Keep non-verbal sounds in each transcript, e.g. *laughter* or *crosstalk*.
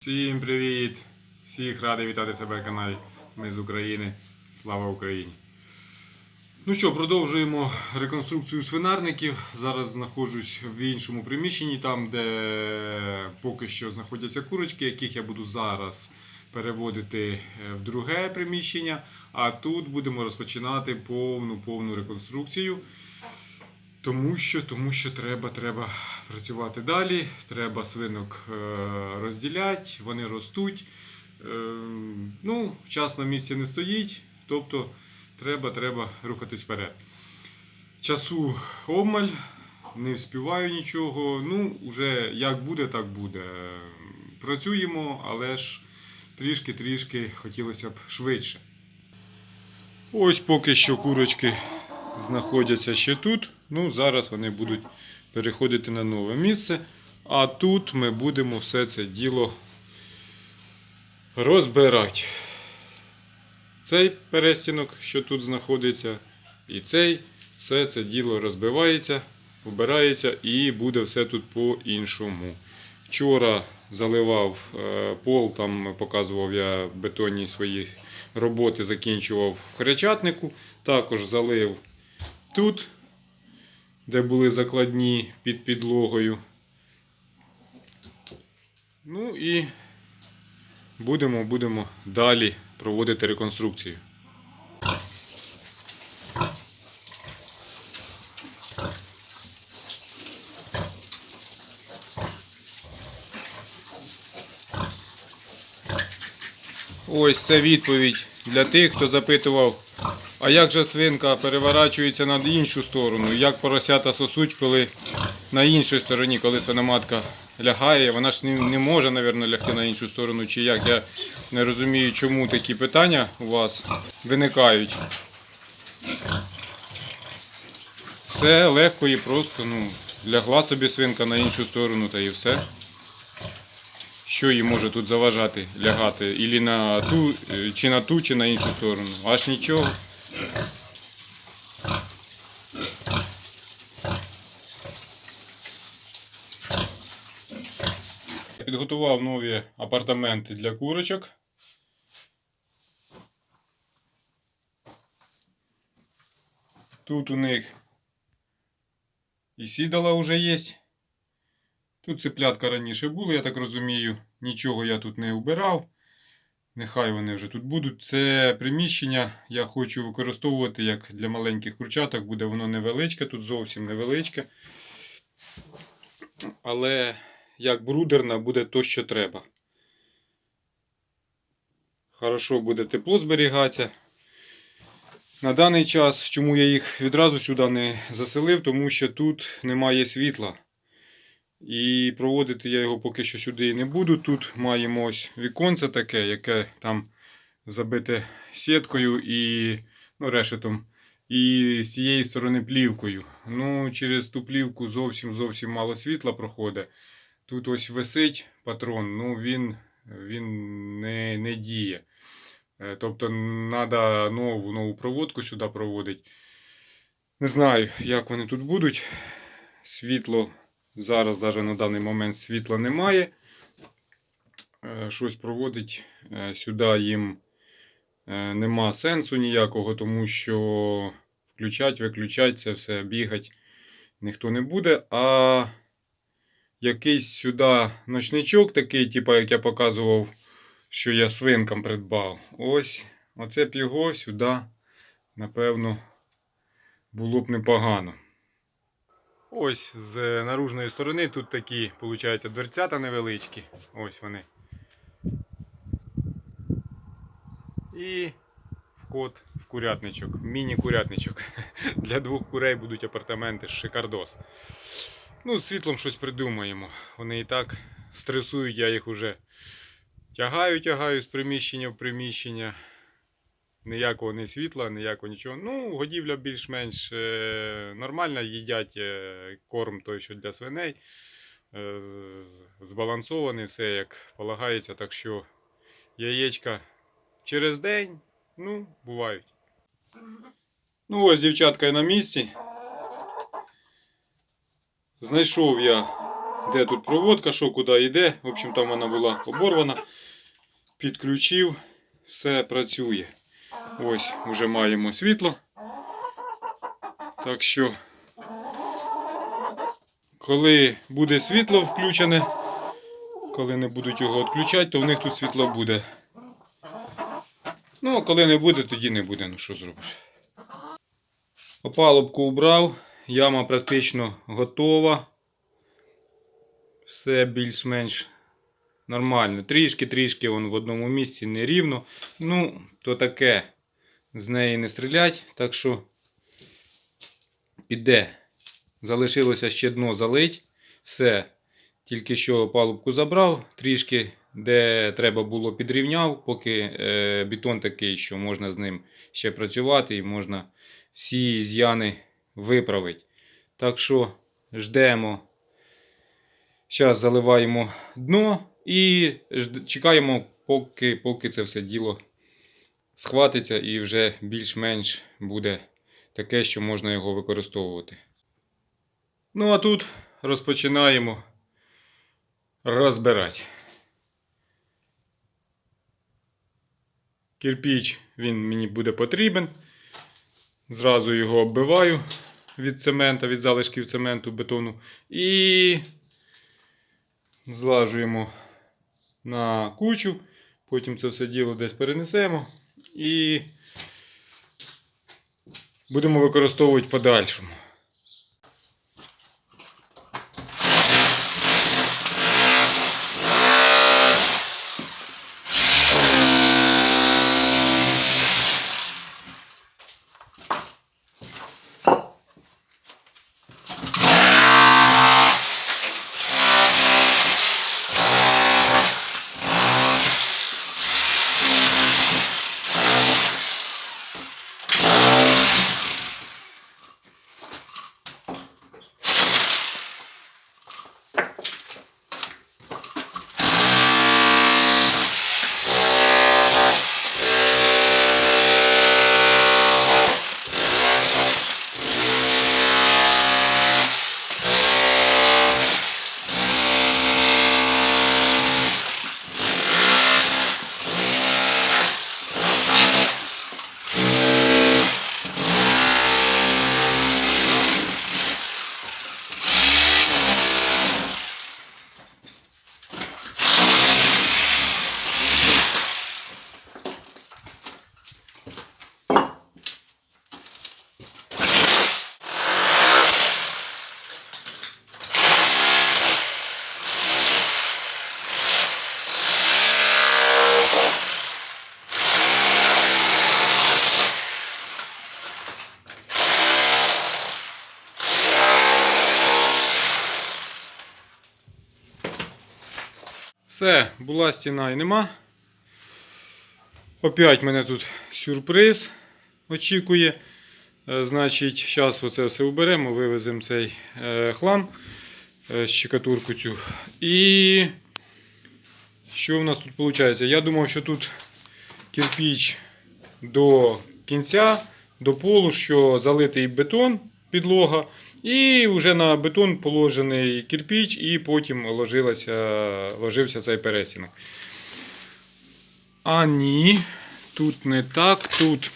Всім привіт! Всіх радий вітати себе на каналі. Ми з України. Слава Україні! Ну що, продовжуємо реконструкцію свинарників. Зараз знаходжусь в іншому приміщенні, там, де поки що знаходяться курочки, яких я буду зараз переводити е, в друге приміщення. А тут будемо розпочинати повну повну реконструкцію. Тому що, тому що треба, треба працювати далі, треба свинок е, розділяти, вони ростуть. Е, ну, час на місці не стоїть, тобто треба, треба рухатись вперед. Часу обмаль, не вспіваю нічого. Ну, вже як буде, так буде. Працюємо, але ж трішки-трішки хотілося б швидше. Ось поки що курочки знаходяться ще тут. Ну, зараз вони будуть переходити на нове місце. А тут ми будемо все це діло розбирати. Цей перестінок, що тут знаходиться, і цей, все це діло розбивається, убирається і буде все тут по-іншому. Вчора заливав е, пол, там показував я бетонні свої роботи, закінчував в хрещатнику. Також залив тут, де були закладні під підлогою. Ну і будемо, будемо далі проводити реконструкцію. Ось це відповідь для тих, хто запитував, а як же свинка переворачується на іншу сторону? Як поросята сосуть, коли на іншій стороні, коли свиноматка лягає, вона ж не, може, мабуть, лягти на іншу сторону, чи як. Я не розумію, чому такі питання у вас виникають. Все легко і просто, ну, лягла собі свинка на іншу сторону та і все. Що їй може тут заважати лягати? Ілі на ту, е, чи на ту, чи на іншу сторону. Аж нічого. Підготував нові апартаменти для курочок. Тут у них і сідала вже є. Тут цеплятка раніше були, я так розумію. Нічого я тут не убирав. Нехай вони вже тут будуть. Це приміщення я хочу використовувати як для маленьких курчаток. Буде воно невеличке, тут зовсім невеличке. Але як брудерна буде то, що треба. Хорошо буде тепло зберігатися. На даний час, чому я їх відразу сюди не заселив, тому що тут немає світла. І проводити я його поки що сюди і не буду. Тут маємо ось віконце таке, яке там забите сіткою і ну, решетом. І з цієї сторони плівкою. Ну, через ту плівку зовсім зовсім мало світла проходить. Тут ось висить патрон, ну він, він не, не діє. Е, Тобто треба нову нову проводку сюди проводити. Не знаю, як вони тут будуть. Світло Зараз навіть на даний момент світла немає. Е, Щось проводить е, сюди їм е, нема сенсу ніякого, тому що включать, виключать це все, бігать ніхто не буде. А якийсь сюди ночничок, такий, типу, як я показував, що я свинкам придбав. Ось оце б його сюди, напевно, було б непогано. Ось з наружної сторони тут такі, виходить, дверцята невеличкі. Ось вони. І вход в курятничок. Міні-курятничок. *laughs* Для двох курей будуть апартаменти шикардос. Ну, з світлом щось придумаємо. Вони і так стресують, я їх уже тягаю, тягаю з приміщення в приміщення. Ніякого не світла, ніякого нічого. Ну, годівля більш-менш е, нормальна, їдять е, корм той, що для свиней. Е, збалансований, все як полагається. Так що яєчка через день, ну, бувають. Ну, ось дівчатка і на місці. Знайшов я де тут проводка, що куди йде. В общем, там вона була оборвана. Підключив, все працює. Ось вже маємо світло. Так що, коли буде світло включене, коли не будуть його відключати, то в них тут світло буде. Ну, а коли не буде, тоді не буде. Ну що зробиш? Опалубку убрав, яма практично готова. Все більш-менш нормально. Трішки-трішки в одному місці нерівно. Ну, то таке. З неї не стрілять, так що піде. Залишилося ще дно залить. Все. Тільки що палубку забрав, трішки, де треба було підрівняв, поки е, бетон такий, що можна з ним ще працювати і можна всі з'яни виправити. Так що ждемо. Зараз заливаємо дно і чекаємо, поки, поки це все діло схватиться і вже більш-менш буде таке, що можна його використовувати. Ну а тут розпочинаємо розбирати. Кирпіч він мені буде потрібен. Зразу його оббиваю від цемента, від залишків цементу, бетону. І злажуємо на кучу. Потім це все діло десь перенесемо і будемо використовувати в подальшому. Все, була стіна і нема. Опять мене тут сюрприз очікує. Е, Значить, зараз оце все уберемо, вивеземо цей е, хлам, е, щекатурку цю. І що в нас тут виходить? Я думав, що тут кирпіч до кінця, до полу, що залитий бетон, підлога. І вже на бетон положений кирпіч, і потім ложився цей пересінок. А ні, тут не так. Тут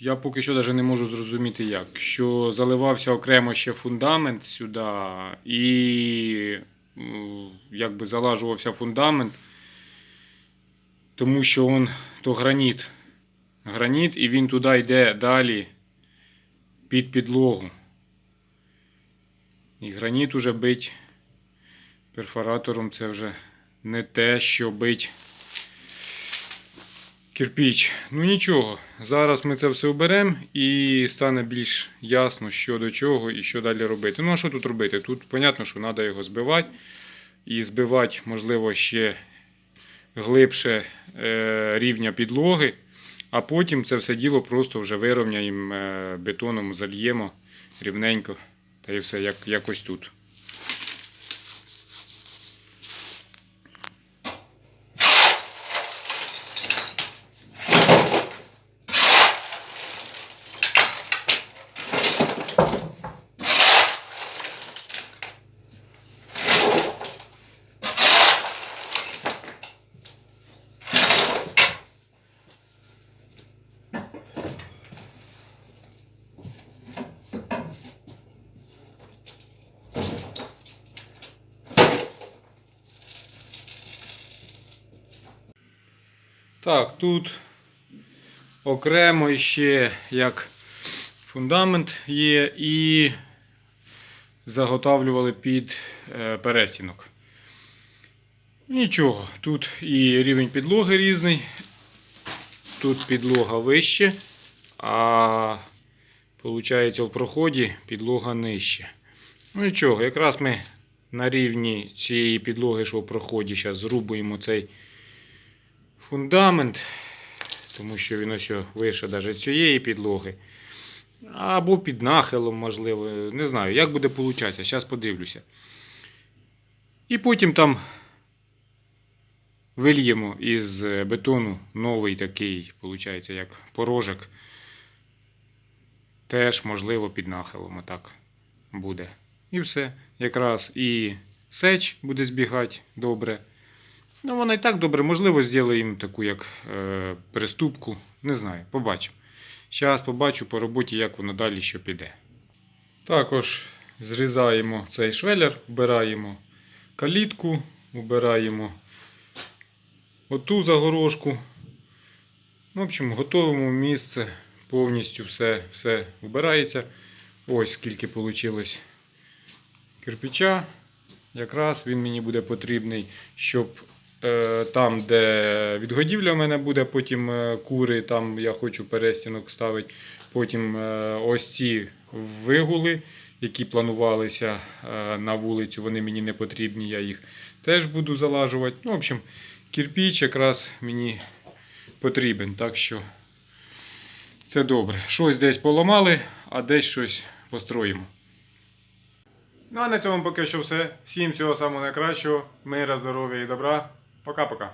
я поки що навіть не можу зрозуміти як. Що заливався окремо ще фундамент сюди, і якби залажувався фундамент, тому що он то граніт. Граніт, і він туди йде далі під підлогу. І граніт уже бить перфоратором це вже не те, що бить кирпіч. Ну нічого, зараз ми це все оберемо і стане більш ясно, що до чого і що далі робити. Ну а що тут робити? Тут, понятно, що треба його збивати. І збивати, можливо, ще глибше е, рівня підлоги. А потім це все діло просто вже вирівняємо е, бетоном, зальємо рівненько. Та і все як, якось тут. Так, тут окремо ще як фундамент є і заготавлювали під е, перестінок. Нічого, тут і рівень підлоги різний. Тут підлога вище, а виходить в проході підлога нижче. Ну нічого, якраз ми на рівні цієї підлоги, що в проході, зараз зрубуємо цей фундамент, тому що він ось вище навіть цієї підлоги. Або під нахилом, можливо. Не знаю, як буде получатися. Зараз подивлюся. І потім там вильємо із бетону новий такий, виходить, як порожек. Теж, можливо, під нахилом отак буде. І все. Якраз і сеч буде збігати добре. Ну, вона і так добре, можливо, зробимо таку як е, приступку. Не знаю, побачимо. Зараз побачу по роботі, як воно далі що піде. Також зрізаємо цей швелер, вбираємо калітку, вбираємо оту загорожку. В общем, готовимо місце, повністю все, все вбирається. Ось скільки вийшло кирпича. Якраз він мені буде потрібний, щоб там, де відгодівля в мене буде, потім е, кури, там я хочу перестінок ставити. Потім е, ось ці вигули, які планувалися е, на вулицю, вони мені не потрібні, я їх теж буду залажувати. Ну, в общем, кирпіч якраз мені потрібен. Так що це добре. Щось десь поламали, а десь щось построїмо. Ну а на цьому поки що все. Всім всього самого найкращого, мира, здоров'я і добра. Пока-пока.